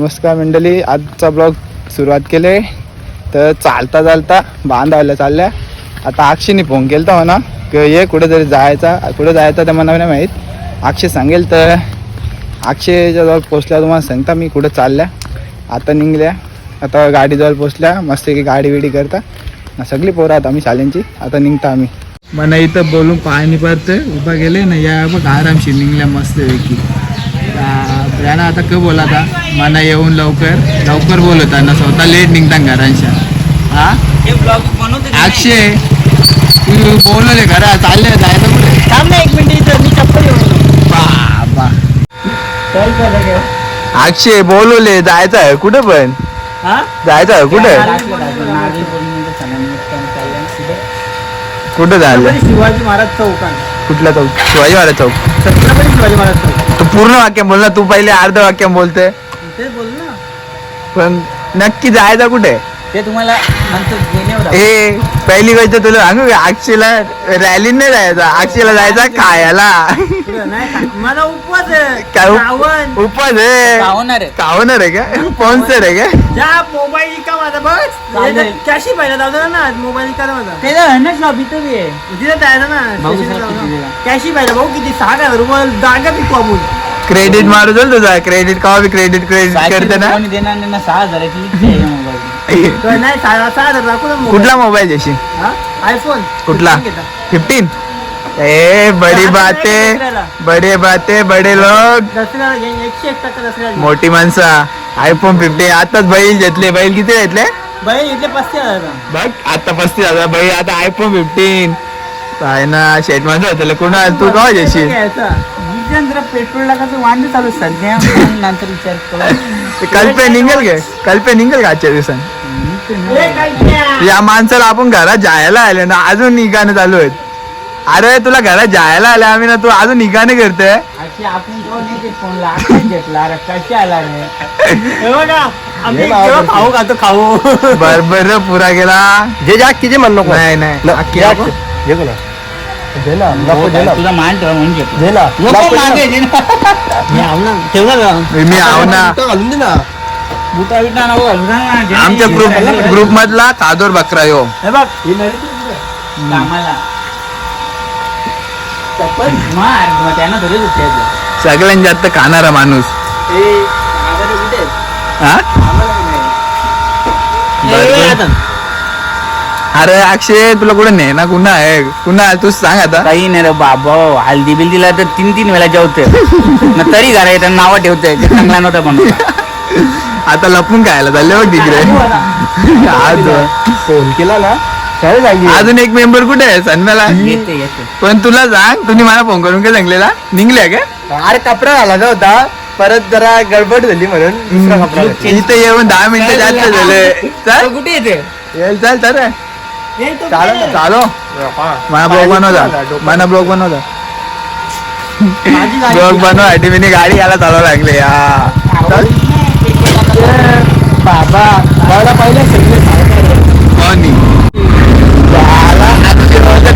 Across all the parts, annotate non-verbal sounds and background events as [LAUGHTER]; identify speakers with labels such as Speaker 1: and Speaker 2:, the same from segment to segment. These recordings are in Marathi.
Speaker 1: नमस्कार मंडळी आजचा ब्लॉग सुरुवात केले. तर चालता चालता बांधायला चालल्या. आता अक्षीने फोन केला होता म्हणा की ये कुठेतरी जायचा कुठं जायचा ते मला नाही माहीत. अक्षय सांगेल तर अक्षयच्या जवळ पोचल्या तुम्हाला सांगता मी कुठं चालल्या. आता निघल्या. आता गाडीजवळ पोचल्या. मस्त की गाडी बिडी करता. ना सगळी पोरं आहेत आम्ही शाळेंची आता निघता आम्ही. मला इथं बोलून पाणी पडतंय. उभा गेले ना या बघ आरामशी निघल्या मस्त पैकी ना आता क बोला आता मला येऊन लवकर लवकर बोलवता ना स्वतः लेट निघता घरांच्या हा?
Speaker 2: हे ब्लॉग बनवते
Speaker 1: अक्षय तू बोलवले घरा चालले जायचं कुठे
Speaker 2: थांब ना एक मिनिट इथं मी चप्पल घेऊन.
Speaker 1: बाबा? अक्षय बोलवले जायचं आहे कुठं पण? जायचं आहे कुठं. कुठं जायला?
Speaker 2: छत्रपती शिवाजी महाराज चौकान
Speaker 1: कुठला चौक शिवाजी महाराज चौक.
Speaker 2: छत्रपती शिवाजी महाराज चौक.
Speaker 1: तू पूर्ण वाक्य बोल ना तू पहिले अर्ध वाक्य बोलते
Speaker 2: तेच बोल ना.
Speaker 1: पण नक्की जायचं कुठे?
Speaker 2: ते तुम्हाला.
Speaker 1: ए पहिली गोष्ट तुला सांगू का? अक्षयला रॅली नाही जायचा. अक्षयला जायचा खायला?
Speaker 2: मला उपवास आहे.
Speaker 1: काय उप-
Speaker 2: श्रावण.
Speaker 1: उपास आहे?
Speaker 2: श्रावणार आहे.
Speaker 1: आहे का? स्पॉन्सर आहे का?
Speaker 2: मोबाईल का माझा बस. कॅशी पाहिजे जाऊ ना मोबाईल का माझा.
Speaker 3: ते ना शॉप इथं बी आहे.
Speaker 2: तिथे जायचं ना? कॅशी पाहिजे भाऊ किती सहा काय रुपये जागा पिकू आपण.
Speaker 1: क्रेडिट मारू चल तुझा. क्रेडिट का क्रेडिट क्रेडिट करते ना?
Speaker 3: देणार नाही ना सहा हजाराची
Speaker 2: नाही सहा हजार दाखवू.
Speaker 1: कुठला मोबाईल देशील
Speaker 2: हा? आयफोन
Speaker 1: कुठला? फिफ्टीन ए बडी बाते. बडे बाते बडे लोक. मोठी माणसं आयफोन फिफ्टीन आताच बैल घेतले बैल किती घेतले?
Speaker 2: बाई इथले पस्तीस हजार
Speaker 1: बघ आता पस्तीस हजार बैल आता आयफोन फिफ्टीन काय ना शेट माणसं होतं कुणा तू का घेशील
Speaker 3: पेट्रोल टाकायचं वांदे चालू सध्या [LAUGHS] नंतर विचार.
Speaker 1: कल्पे निघेल गे कल्पे निघेल का आजच्या दिवसात. या माणसाला आपण घरात जायला आले ना अजून निघाणं चालू आहेत. अरे तुला घरात जायला आले आम्ही ना तू अजून निघाणे करते
Speaker 3: अशी आपण कोण नाही ते
Speaker 2: खाऊ खातो खाऊ.
Speaker 1: बर बर पुरा गेला.
Speaker 4: जे जा किती म्हण नको.
Speaker 1: नाही नाही.
Speaker 3: हो, तुझा मान ठेवा म्हणून घेतो.
Speaker 4: ना.
Speaker 1: मी आव ना.
Speaker 4: घालून दे ना.
Speaker 3: बुटा बिटा नको घालू सांग ना. जे
Speaker 1: आमच्या ग्रुप ग्रुप मधला कादोर बकरा यो.
Speaker 2: हे बघ
Speaker 3: कामाला. चप्पल मार मग त्यांना थोडी सुट्टी आहे
Speaker 1: सगळ्यात जास्त खाणारा माणूस. हा. अरे अक्षय तुला कुठे नाही ना कुणा आहे? कुणा तू सांग आता.
Speaker 3: काही नाही रे बाबा हल्दी बिल्दीला तर तीन तीन वेळा जेवते तरी घरा येतात नावं ठेवते चांगला नव्हता बनवला [LAUGHS]
Speaker 1: आता लपून खायला चालले बघ तिकडे. आज.
Speaker 4: फोन केला ना
Speaker 1: अजून एक मेंबर कुठे आहे? सन्म्याला
Speaker 3: येते
Speaker 1: पण तुला सांग तुम्ही मला फोन करून काय सांगलेला? निघल्या का?
Speaker 4: अरे कपडा घालायचा होता. परत जरा गडबड झाली म्हणून दुसरा कपडा घातला.
Speaker 1: इथे येऊन दहा मिनिटं जास्त झाले. चल.
Speaker 3: कुठे येते?
Speaker 1: येईल चल चल रे.
Speaker 4: चालेल ना.
Speaker 1: चालो.
Speaker 4: हा.
Speaker 1: मला ब्लॉग बनवता मला ब्लॉग बनवता ब्लॉग बनवासाठी मी गाडी यायला चालवा लागले या. चल
Speaker 4: बाबा मला पहिले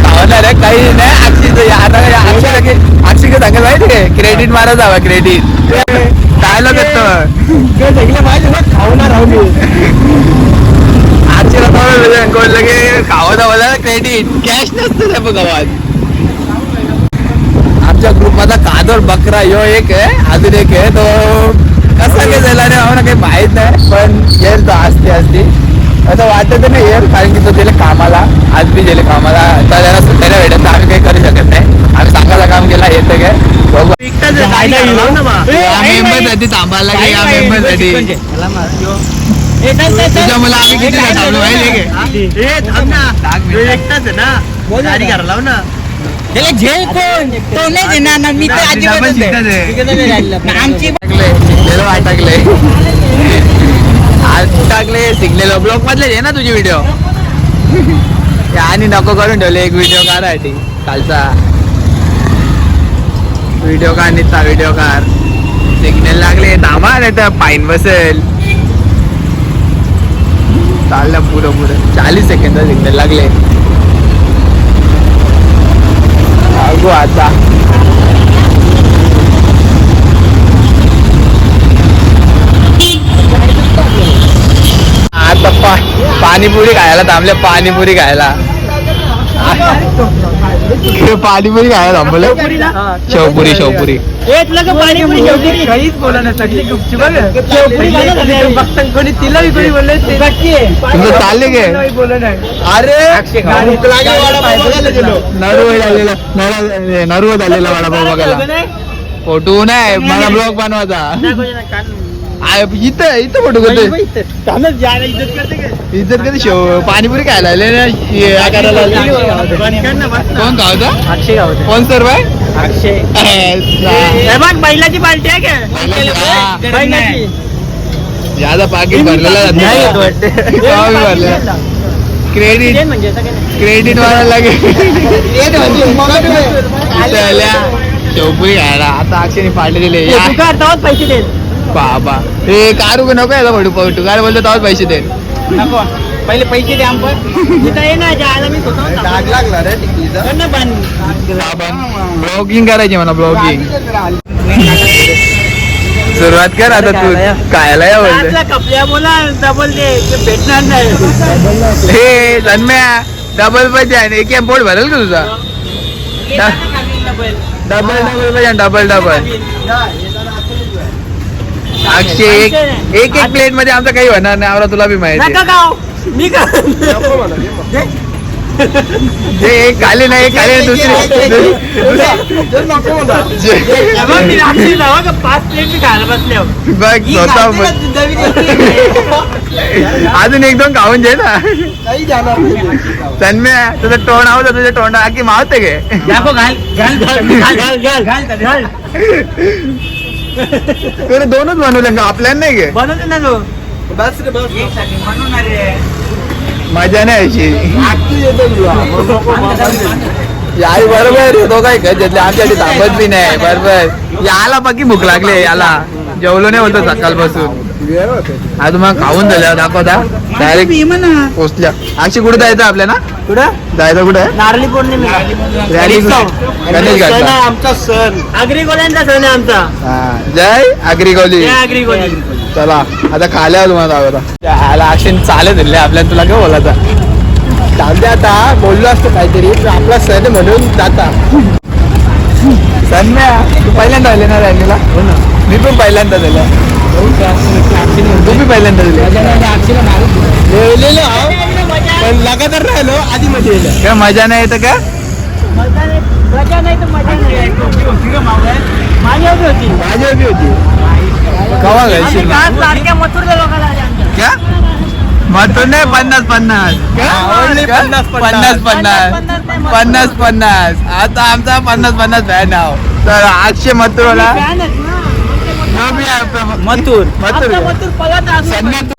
Speaker 1: खावणार आहे काही नाही. अक्षय आता अक्षय लगे अक्षय काय सांगत माहिती आहे क्रेडिट मारा जावा क्रेडिट काय लगत
Speaker 4: खाऊ ना राहू दे.
Speaker 1: अक्षय कोण लगे खावा बोला क्रेडिट कॅश नसतं त्या गावात. आमच्या ग्रुप मधला कादर बकरा यो एक आहे अजून एक आहे तो कसा काय झाला रे आम्हाला काही माहीत नाही पण येईल तो असते असते असं वाटत नाही येईल कारण की तो गेले कामाला आज बी गेले कामाला. आता त्याला सुट्ट्याला भेटत तर आम्ही काही करू शकत नाही. आम्ही सांगायला काम केला येतं काय? बघू. या मेंबरसाठी थांबायला या मेंबरसाठी. तुझ्या मला आम्ही किती थांबलो माहिती
Speaker 2: एकटाच आहे ना. गाडी घरा लाव ना.
Speaker 3: त्याला झेल कोण? तो नाही देणार ना. मी तर. आमची
Speaker 1: टाकले शिकलेलो वाट टाकले. आज टाकले शिकलेलो. ब्लॉक मधले आहे ना तुझे व्हिडिओ आणि नको करून ठेवले एक व्हिडिओ काढायची कालचा व्हिडिओ काढ निघता व्हिडिओ कार सिग्नल लागले थांबा नाही तर पाईन बसेल. चाललं पुरं पुरं चाळीस सेकंद सिग्नल लागले. बघू आता. पाणीपुरी खायला थांबले पाणीपुरी खायला. पाणीपुरी खायला थांबले. शेवपुरी शेवपुरी. तुमचं चालले गे.
Speaker 4: अरे भूक लागली वडापाव बघायला गेलो
Speaker 1: नरू झालेला वडापाव बघायला. फोटो नाही मला ब्लॉग बनवायचा. इथं इथं फोटो करतोय इज्जत कधी शेव पाणीपुरी खायला आले ना हे आले. कोण खावता
Speaker 2: अक्षय गाव
Speaker 1: कोण सर बाय
Speaker 2: अक्षय. [LAUGHS] बैलाची पार्टी आहे
Speaker 1: हा.
Speaker 2: का? बैलाची
Speaker 1: याचा पाकिट भरलेला
Speaker 2: नाही. येत वाटते.
Speaker 1: भरलेला. क्रेडिट
Speaker 2: म्हणजे असं काही नाही.
Speaker 1: क्रेडिट वाढायला लागेल. [LAUGHS] इथं आल्या. शेवपुरी खायला. आता अक्षयने पाडले दिले. या.
Speaker 2: तेव्हाच पैसे देत
Speaker 1: बाबा. हे कार नको यायला पडू पडू कार बोलतो तेव्हाच पैसे दे.
Speaker 2: नको. पहिले पैसे द्या आमचं इथं ये ना जायला मी स्वतः
Speaker 4: डाग लागला रे टिकलीचा
Speaker 1: ब्लॉगिंग करायची मला ब्लॉगिंग सुरुवात कर आता तू. खायला या बोलते
Speaker 2: कपड्या बोला डबल दे. ते भेटणार नाही.
Speaker 1: हे जन्म्या. डबल पैसे आहे एक पोट भरेल का तुझा? डबल डबल पैसे डबल डबल अक्षय एक एक एक प्लेटमध्ये आमचं काही होणार नाही आवरा तुला बी माहिती
Speaker 2: नका गाव मी का
Speaker 1: जे एक खाली नाही एक खाली नाही, दुसरी दुसरी-
Speaker 2: मग मी रात्री जावा का पाच प्लेट मी खायला
Speaker 1: बघ स्वतः बघ. अजून एक दोन खाऊन घे ना तन्म्या तुझं तोंड आवत तुझं तोंड आखी मावते गे
Speaker 2: दाखव घाल घाल घाल घाल घाल घाल घाल
Speaker 1: तुला दोनच बनवले का? आपल्याला नाही गे
Speaker 2: बनवते ना तू.
Speaker 4: बस रे बस.
Speaker 1: मजा नाही अशी
Speaker 4: येतो
Speaker 1: बरोबर तो काय घेतले आमच्यासाठी थांबत बी नाही. बरोबर. याला बाकी भूक लागली याला जेवलो नाही होतो सकाळपासून. हा तुम्हाला खाऊन झालं दाखवता. डायरेक्ट पोचल्या. अशी कुठे जायचं आपल्याला?
Speaker 2: कुठं?
Speaker 1: जायचं कुठे?
Speaker 2: नारळी पौर्णिमेला.
Speaker 1: गणेश घाटला
Speaker 4: आमचा सण.
Speaker 2: आगरी गोल्यांचा सण आहे आमचा.
Speaker 1: हा. जय आगरी गौली
Speaker 2: ते आगरी गोली
Speaker 1: चला आता खाल्या तुम्हाला दाखवता ह्याला चालत दिले आपल्याला तुला काय बोलायचा?
Speaker 4: चालते आता बोललो असतो काहीतरी पण आपला सण म्हणून जाता.
Speaker 1: सन्म्या तू पहिल्यांदा आले ना रॅलीला? हो ना. मी पण पहिल्यांदा दिल्या तू बी पहिल्यांदा दिले.
Speaker 4: पण लगातार राहिलो आधी मध्ये येलं
Speaker 1: काय मजा नाही येतं का?
Speaker 2: मजा नाही. मजा नाही तर मजा नाही. माझी होती. होती.
Speaker 1: माझी बी होती कवा
Speaker 2: मथुरच्या लोकांना आमच्या.
Speaker 1: क्या? नाही पन्नास पन्नास.
Speaker 4: only? पन्नास,
Speaker 1: पन्नास.
Speaker 4: पन्नास.
Speaker 1: पन्नास
Speaker 2: पन्नास नाही,
Speaker 1: पन्नास. पन्नास आता आमचा पन्नास पन्नास फॅन आहो तर अक्षय मथुरला
Speaker 2: फॅन आहेत ना.
Speaker 1: मथुर. मथुर.
Speaker 2: मथुर. पळत असतो.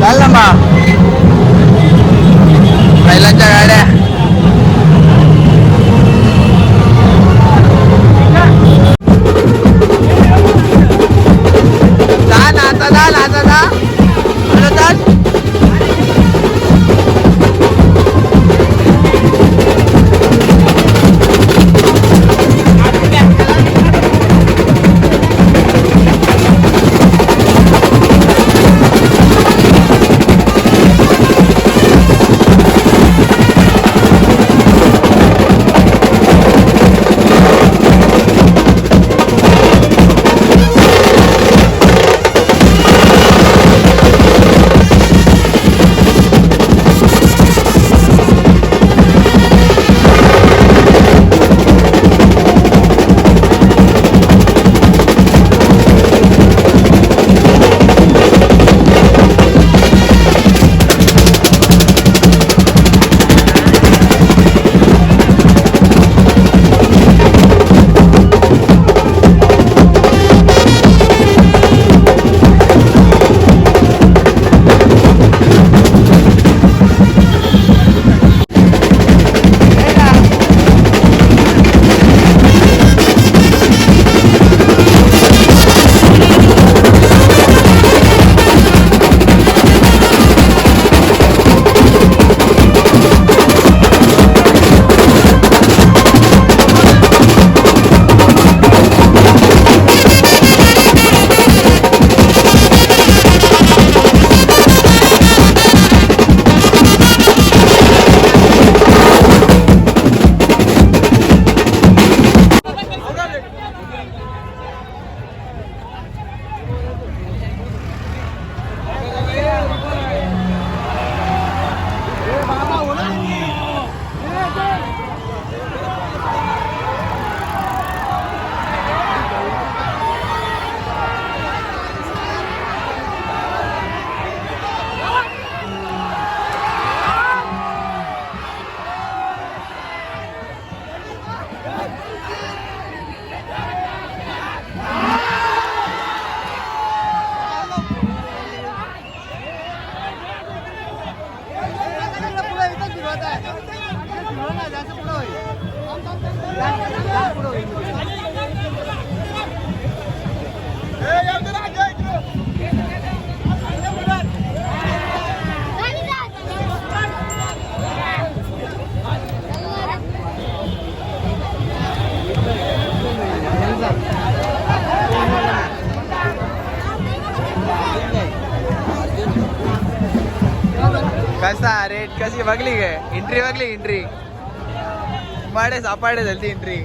Speaker 1: आपल्या गावात तर कशी बघली काय? एंट्री बघली एंट्री पाडे सापाडे झाली एंट्री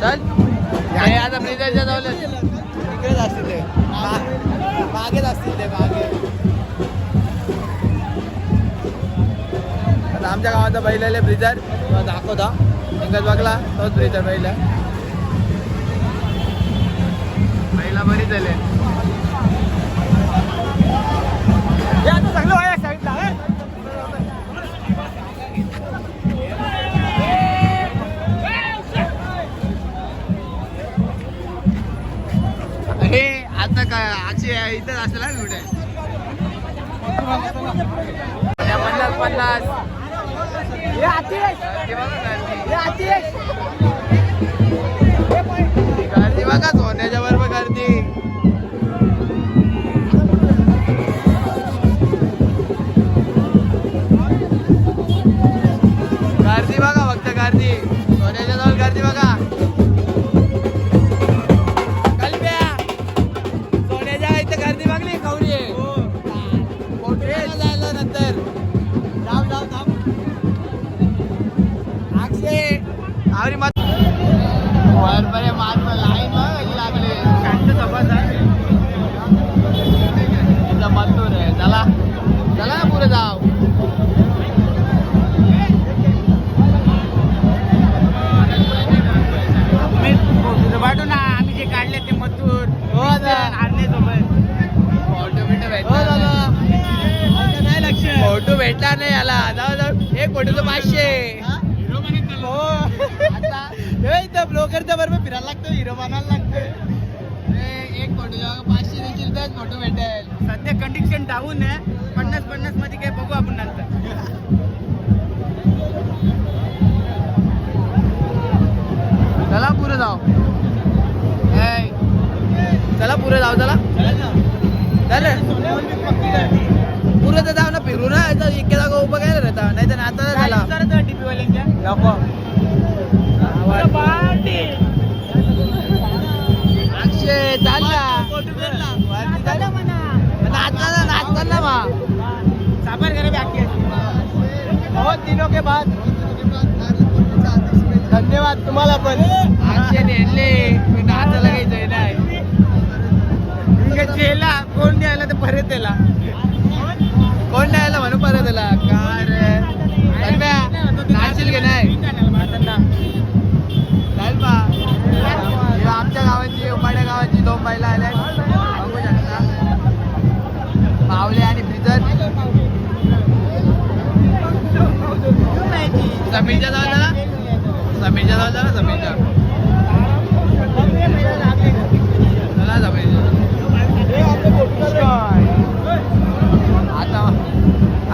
Speaker 1: चल. नाही आता ब्रिजरच्या जवळ तिकडेच असतील ते. मागेच असतील ते मागे. आता आमच्या गावाचा बैलेले ब्रिजर. दाखवता. एकच बघला तोच ब्रिजर पहिला बैला बरी झाले. हे आता काय आजची इथंच असेल ना कुठे पन्नास पन्नास. गर्दी
Speaker 3: बघा सोन्याच्या बरोबर गर्दी. फोटोचं पाचशे.
Speaker 1: हो? इथं ब्लोकरच्या बरोबर फिरायला लागतो हिरो बनायला लागतो
Speaker 3: एक फोटो पाचशे देखील तर फोटो भेटेल. सध्या कंडिशन डाऊन आहे. पन्नास पन्नासमध्ये काय बघू आपण नंतर.
Speaker 1: चला पुढे जाऊ. चला पुढे जाऊ चला. झालं पुढे तर जाऊ ना फिरू ना. इतक्या जागा उभं काय राहता नाही तर आता झाला नको. अक्षय चाल ना. वरती चाल ना. नाचला ना. नाचला ना मा हो तीनों के बाद. धन्यवाद तुम्हाला पण.
Speaker 3: अक्षय नेले मी नाचायला घ्यायचंय नाही. [LAUGHS] चेला कोण द्यायला तर परत त्याला.
Speaker 1: कोण नाही आला म्हणून परत आला काय रे? नाचशील की नाही? चाल बा आमच्या गावाची उपाड्या गावाची दोन बैला आल्या. बघू शकता. मावले आणि ब्रिजर समीरच्या जवळ ना समीरच्या जाऊ ना समीरच्या.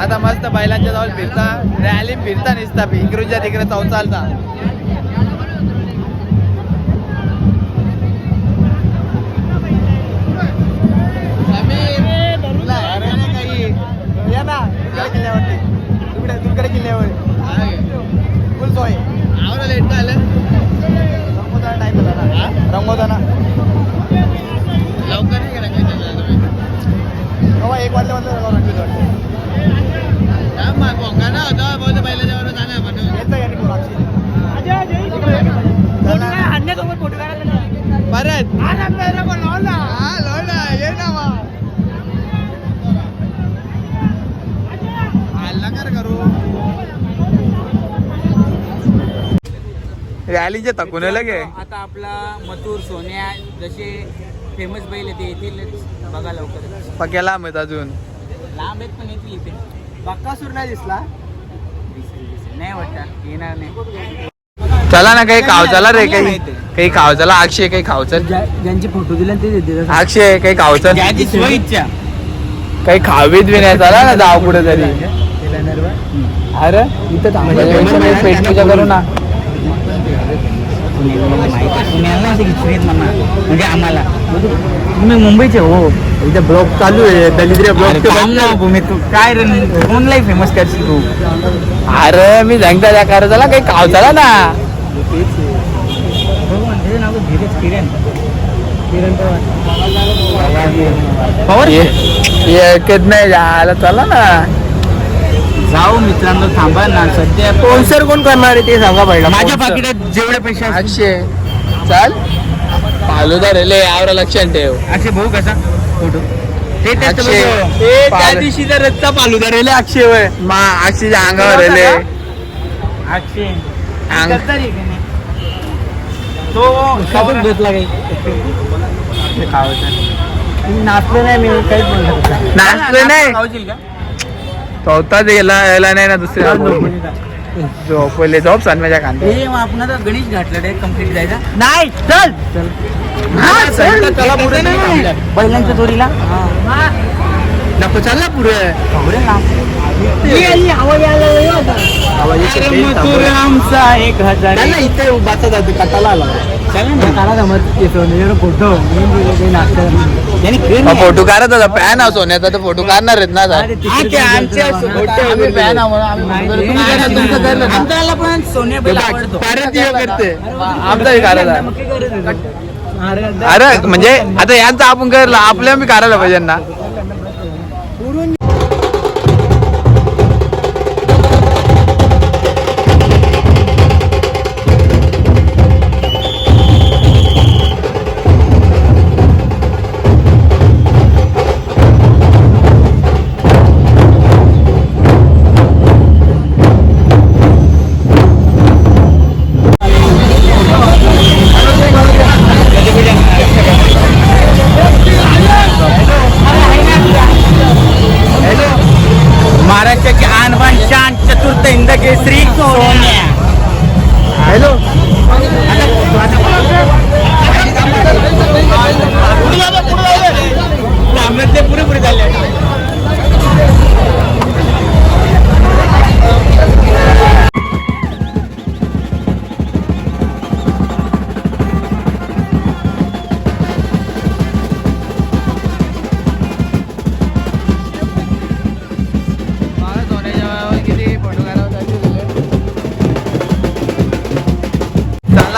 Speaker 1: आता मस्त बैलांच्या जवळ फिरता रॅली फिरता निसता इकडूनच्या तिकडे चौचालता. रॅलीचे तकून लगे.
Speaker 3: आता आपला मथुर सोन्या जसे फेमस बैल आहे ते बघा लवकर.
Speaker 1: पक्याला आम्ही अजून.
Speaker 3: लांब आहेत पण येतील इथे.
Speaker 1: बक्कासूर नाही दिसला?
Speaker 3: नाही वाटत. येणार नाही.
Speaker 1: चला ना काही खाव चला रे काही काही खाव चला. अक्षय काही खाव चल.
Speaker 2: ज्यांचे फोटो दिले ते देते
Speaker 1: अक्षय काही खाव चल.
Speaker 3: ज्याची सोय इच्छा.
Speaker 1: काही खावीत बी नाही चला ना जाऊ कुठे तरी अरे इथं पेट पूजा करू ना.
Speaker 3: पुण्याला नाही इच्छित म्हणा म्हणजे आम्हाला तुम्ही मुंबईचे हो
Speaker 1: इथे ब्लॉग चालू आहे दलिद्र
Speaker 3: अरे भूमी तू काय रे कोणलाही फेमस करशील तू
Speaker 1: अरे मी सांगता त्या कार चला काही काव झाला ना
Speaker 3: त्याचं ये पवार
Speaker 1: एकच नाही झाला चला ना
Speaker 3: जाऊ मित्रांनो थांबा ना सध्या
Speaker 1: स्पॉन्सर कोण करणार आहे ते सांगा पहिला.
Speaker 3: माझ्या पाकिटात जेवढे पैसे असतील.
Speaker 1: अक्षय चाल. फालुदा रेले आवरा लक्षात ठेव
Speaker 3: असे भाऊ कसा? फोटो. ते त्याचं
Speaker 1: अक्षय.
Speaker 3: बघ.
Speaker 1: ए, त्या दिवशी तर रस्ता फालुदा रेले अक्षय वय मा अक्षयच्या अंगावर रेले
Speaker 3: अक्षय.
Speaker 1: अंग-
Speaker 3: करता रे की नाही? तो
Speaker 2: कशातून घेतला काही. नाचलो नाही मी काहीच म्हणलं
Speaker 1: नाचलं नाही?
Speaker 3: खाऊशील का?
Speaker 1: चौथा गेला यायला नाही ना दुसऱ्या झोपले झोप सन माझ्या कांदे
Speaker 3: हे मग आपण आता गणेश घाटला डायरेक्ट कंप्लीट जायचा.
Speaker 2: नाही चल.
Speaker 1: चला. पुढे नाही
Speaker 3: बैलांच्या चोरीला
Speaker 1: नको चल ना पुढे.
Speaker 3: आमचा एक हजार
Speaker 1: चल ना इथे उभाचा जातो कटाला आला.
Speaker 2: फोटो.
Speaker 1: फोटो काढत होता पॅन हा सोन्याचा तर फोटो काढणार आहेत ना आता. आम्ही पॅन आहो, आम्ही तुम्ही काय ना, तुमचं कर ना.
Speaker 3: आमच्याला पण सोन्या बैल आवडतो.
Speaker 1: परत ये करते? आमचाही काढायला. अरे म्हणजे आता यांचं आपण करला आपल्या मी काढायला पाहिजे ना.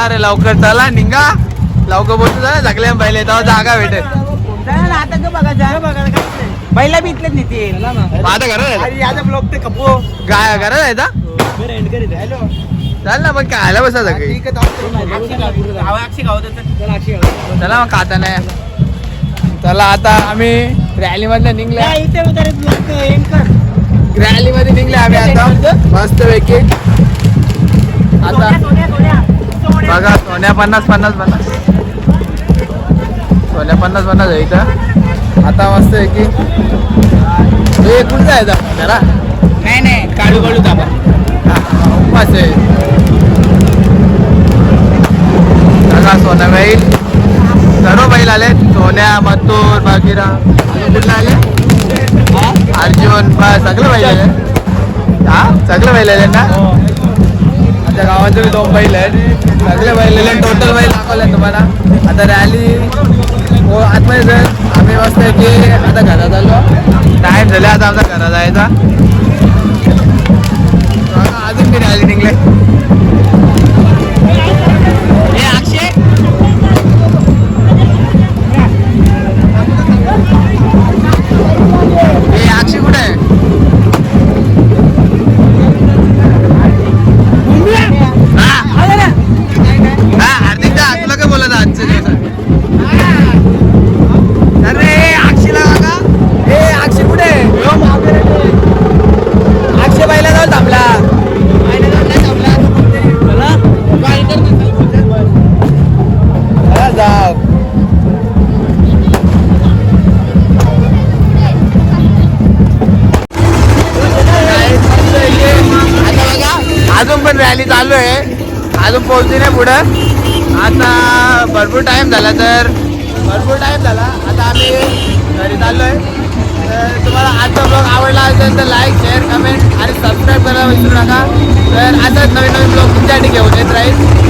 Speaker 1: चला रे लवकर चला निघा. लवकर बोलतो चला सगळ्या पहिले. तेव्हा जागा भेटेल.
Speaker 3: पहिला बी इथलेच नेतील
Speaker 1: आता घरात
Speaker 4: ब्लॉग ते कपो
Speaker 1: गाय घरात आहे का? चाल ना मग काय आला बसा सगळी. चला मग खाता नाही. चला आता आम्ही रॅली मधनं निघले रॅली मध्ये निघले आम्ही आता. मस्त पैकी. आता बघा सोन्या पन्नास पन्नास पन्नास. सोन्या पन्नास पन्नास आहे इथं. आता मस्त आहे की. हे कुठं आहे जरा.
Speaker 3: नाही नाही काळू काळू दाबा.
Speaker 1: उपास आहे. बघा सोन्या बैल सर्व बैल आले सोन्या मथुर बाकीरा अजून कुठले आले अर्जुन बस. सगळे बैल आले हा? सगळे बैल आले ना? आमच्या गावाचे बी दोन बैल आहेत. सगळे बैल टोटल बैल दाखवले तुम्हाला. आता रॅली हो आतमध्ये जर आम्ही मस्त आहे की आता घरात आलो. टाईम झाले आता आमचा घरात जायचा. अजून मी रॅली निघले. पुढं. आता भरपूर टाइम झाला तर. भरपूर टाइम झाला. आता आम्ही घरी चाललो आहे तर तुम्हाला आजचा ब्लॉग आवडला असेल तर लाईक शेअर कमेंट आणि सबस्क्राईब करायला विसरू नका. तर आताच नवीन नवीन ब्लॉग तुमच्यासाठी घेऊन येत राहील